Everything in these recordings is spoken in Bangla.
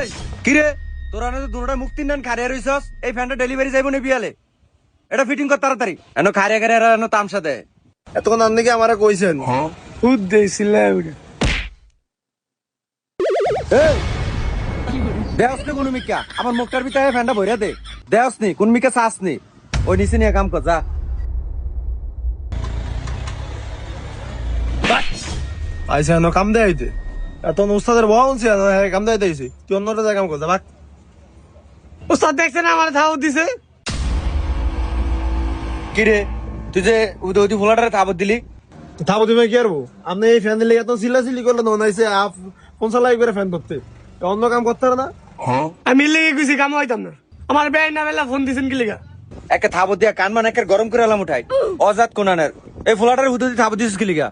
এই কি রে তোরা না তো দুটোটা মুক্তির নেন খারিয়া রইছস। এই ফ্যানটা ডেলিভারি যাইব নি বিয়ালে। এটা ফিটিং কর তাড়াতাড়ি। এনো খারিয়া খারিয়া এনো তামসা দে। এতক্ষণ আপনি কি আমারে কইছেন। খুদ দিয়েছিলাম দেওস নি কোন মিকা? আমার মুখটার ভিতরে ফ্যানটা ভরিয়া দে। দেওস নি কোন মিকা নি ওই নিচে নিয়ে কাম কর যা। আইসা ন কাম দেয় হইতে এখন উস্তাদের বহা উনছি কাম দেয় দিয়েছি তুই অন্যটা জায়গা কাম করতে বাক ওস্তাদ দেখছেন আমার ধাও দিছে? কি রে? তুই যে উদে উদি ফোলাটারে তাবত দিলি? থাবো তুমি কি আরবো আপনি এই ফ্যান দিলে এত সিলা সিলি মনে হয়েছে আপ কোন সালা একবারে ফ্যান করতে। অন্য কাম করতে না। আমি লেগে গেছি কাম হইতাম না। আমার না বেলা ফোন দিছেন কি লিগা? একে থাবত দিয়া কান মান একে গরম করে এলাম উঠাই। অজাত কোনানের। এই ফোলাটার উদে উদি থাবত দিছিস কি লিগা?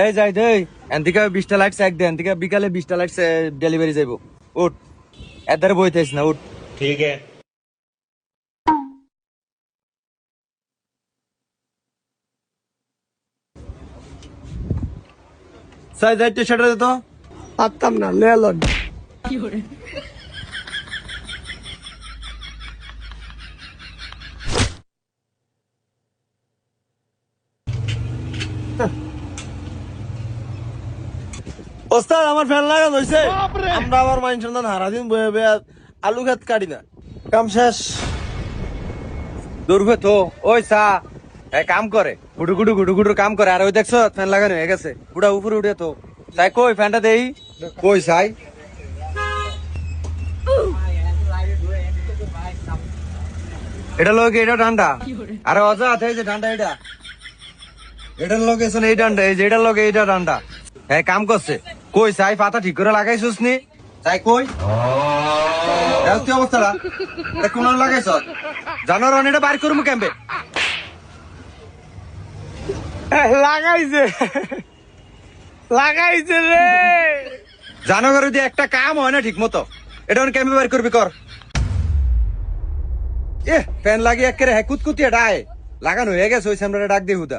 এই যাই দেই এনতিকা বিশটা লাইট এক দে এনতিকা বিকালে বিশটা লাইট ডেলিভারি যাইব। উঠ এদারে বই থাইস না উঠ। ঠিক আছে। সাইজ আইটে সেটা তো। পারতাম না লেলন কি করে? ওস্তাদ আমার ফ্যান লাগানো হয়েছে আমরা আবার মানুষের না হারাদিন বয়ে বয়ে আলু খেত কাটি না। কাম শেষ। দুর্গে তো ওই সা এই কাম করে। গুডু গুডু গুডু গুডু কাম করে। আর ওই দেখছ ফ্যান লাগানো হয়ে গেছে। বুড়া উপরে উঠে তো। তাই কই ফ্যানটা দেই? কই সাই এটা লোক এটা ডান্ডা? আরে অজা এই যে ডান্ডা এটা এটার লোক এসে এই ডান্ডা এই যে এটার লোক এইটা ডান্ডা। হ্যাঁ কাম করছে। কই সাই পাতা ঠিক করে লাগাইছিস নি? তাই কই? তুই অবস্থাটা কোন লাগাইছ? জানোয়ার এটা বাইর করব ক্যাম্পে লাগাইছে। লাগাইছে রে। জানোয়ার যদি একটা কাম হয় না ঠিক মতো এটা ক্যাম্পে বাইর করবি কর। এ ফ্যান লাগিয়ে একেবারে হ্যাঁ কুতকুতি ডায় লাগানো হয়ে গেছে ওই সামনে ডাক দিয়ে হুদা।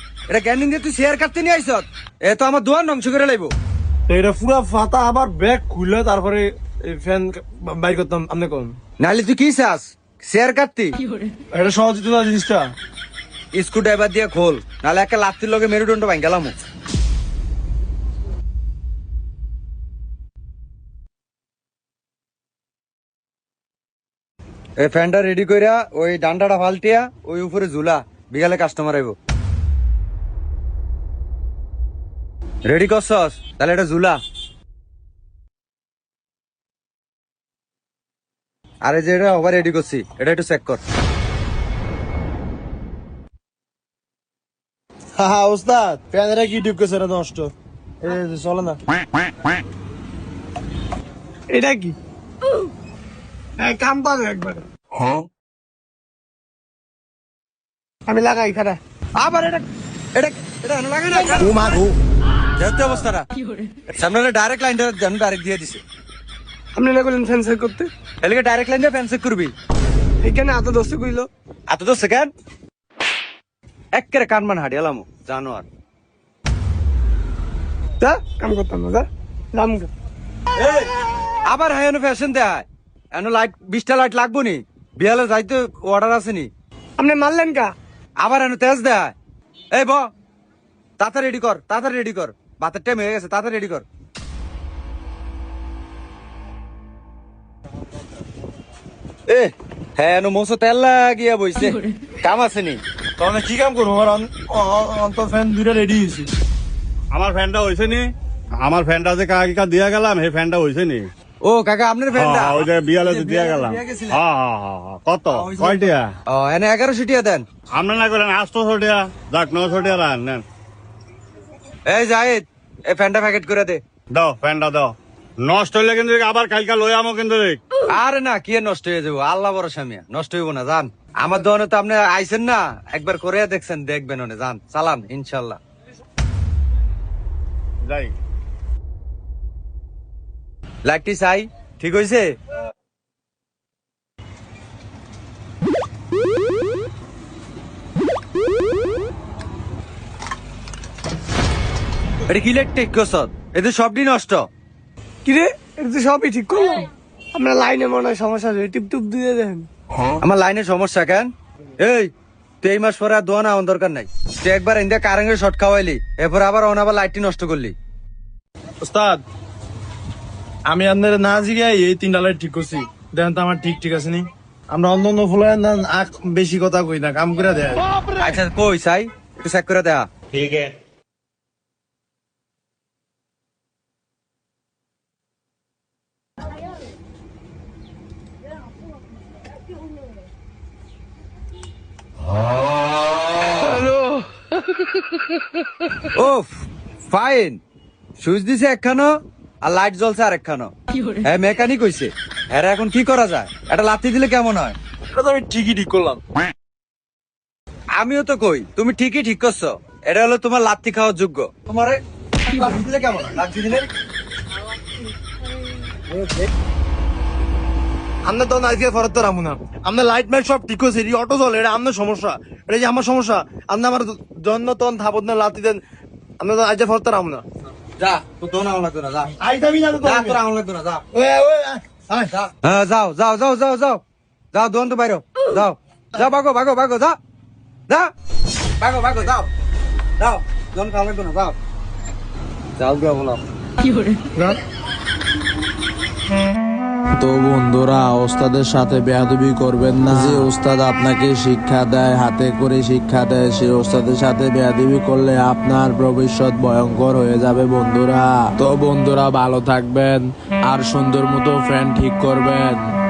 এটা গ্যান্ডিং দিয়ে তুই শেয়ার কাটতে নিয়ে আইস এ তো আমার দোয়ার ধ্বংস করে লাইব। তো এটা পুরা ফাতা আবার ব্যাগ খুলে তারপরে ফ্যান বাইর করতাম আপনি কোন? নাহলে তুই কি চাস? শেয়ার কাটতি? এটা সহজ না জিনিসটা। স্ক্রু ড্রাইভার দিয়ে খোল নাহলে একটা লাত্তির লগে মেরুদণ্ড ভাঙ গেলাম। এই ফ্যানটা রেডি কইরা ওই ডান্ডাটা ফালটিয়া ওই উপরে ঝুলা বিকালে কাস্টমার আইব। রেডি করছস? তাহলে এটা ঝুলা। আরে যে এটা ওভার রেডি করছি এটা একটু চেক কর। হা ওস্তাদ ফ্যানেরা কি করছে এটা নষ্ট? চলে না। এটা কি? এই কাম পাবে একবার। আমি লাগাই খারা আবার এটা এটা এটা এনে লাগে না যেহেতু অবস্থাটা। সামনে ডাইরেক্ট লাইনটা যেন ডাইরেক্ট দিয়ে দিছে। আপনি লাগলেন ফ্যান্সার করতে। এলাকা ডাইরেক্ট লাইন দিয়ে ফ্যান্সে করবি? এখানে এত দোস্ত কইলো। এত তো সেকেন্ড একেরে কানমান হাডিয়ালাম জানোয়ার। যা কাম করতাম না যা। রাম আবার হ্যাঁ ফ্যাশন দেয় এন লাইট বিশটা লাইট লাগবো নি? বিয়ালে যাইতে অর্ডার আছে নি? আপনি মারলেন কা? আবার এন তেজ দেয় এই ব তাড়াতাড়ি রেডি কর তাড়াতাড়ি রেডি কর। ভাতের টাইম হয়ে গেছে তাড়াতাড়ি রেডি কর। এ হ্যাঁ এনো মৌসো তেল লাগিয়া বইছে। কাম আছে নি? তাহলে কি কাম করব? আমার অন্তর ফ্যান দুইটা রেডি হয়েছে। আমার ফ্যানটা হয়েছে নি? আমার ফ্যানটা যে কাকা দিয়া গেলাম সেই ফ্যানটা হয়েছে নি? ও কাকা আপনার হ্যাঁ, ওই যে বিয়ালে যে দিয়া গেলাম। হ্যাঁ হ্যাঁ হ্যাঁ হ্যাঁ। কত? কয়টিয়া? ও এনে এগারোশো টিয়া দেন। আপনার না করেন আটশো টিয়া যাক নশো টিয়া রান নেন। এই জাহিদ এই ফ্যানটা প্যাকেট করে দে। দাও ফ্যানটা দাও। নষ্ট হইলে কিন্তু আবার কালকা লই আমো কিন্তু আরে না কি নষ্ট হয়ে যাব? আল্লাহ ভরসা মিয়া নষ্ট হইব না যান আমার দোকানে তো আপনি আইছেন না একবার করে দেখছেন দেখবেন ওনে যান চালান ইনশাল্লাহ যাই। লাইটটি চাই ঠিক হয়েছে এটা কি এতে সবটি নষ্ট। কিরে? এটা তো সবই ঠিক করলাম। আমরা লাইনে মনে হয় সমস্যা আছে। টিপ টুপ দিয়ে দেন। আমার লাইনের সমস্যা কেন? এই তুই এই মাস পরে আর দোয়া না আমার দরকার নাই। তুই একবার ইন্ডিয়া কারেন্টের শর্ট খাওয়াইলি এরপর আবার অন আবার লাইটটি নষ্ট করলি। ওস্তাদ আমি আপনার না জিগাই এই তিনটা লাইট ঠিক করছি। দেখেন তো আমার ঠিক ঠিক আছে নি? আমরা অন্য বেশি কথা কই না কাম করে দেয়। আচ্ছা কই চাই? তুই চেক করে দেখা ওফ ফাইন সুইচ দিছে একখানো আর লাইট জ্বলছে আর একখানো হ্যাঁ মেকানিক হইছে। হ্যাঁ এখন কি করা যায়? এটা লাথি দিলে কেমন হয়? এটা তো আমি ঠিকই ঠিক করলাম। আমিও তো কই তুমি ঠিকই ঠিক করছ। এটা হলো তোমার লাথি খাওয়ার যোগ্য। তোমার লাথি দিলে কেমন হয়? লাথি দিলে? আমরা তো আজকে ফরত তো রামু না আমরা লাইট মাইট সব ঠিক করছি এই অটো চলে এটা আপনার সমস্যা। এটা যে আমার সমস্যা আপনি আমার জন্য তখন থাপত না লাতি দেন আমরা তো আজকে ফরত রামু না যা তো দোন আমার লাগতো না যা না তো যা তোর আমার লাগতো না যা। হ্যাঁ যাও যাও যাও যাও যাও। যাও দোন তো বাইরো। যাও। যাও বাগো বাগো বাগো যা। যা। বাগো বাগো যাও। যাও দোন খাওয়া লাগতো না যাও। যাও গিয়া বলো। তো বন্ধুরা, ওস্তাদের সাথে বেয়াদবি করবেন না। যে ওস্তাদ আপনাকে শিক্ষা দেয়, হাতে করে শিক্ষা দেয়, সে ওস্তাদের সাথে বেয়াদবি করলে আপনার ভবিষ্যৎ ভয়ঙ্কর হয়ে যাবে বন্ধুরা। তো বন্ধুরা, ভালো থাকবেন, আর সুন্দর মতো ফ্যান ঠিক করবেন।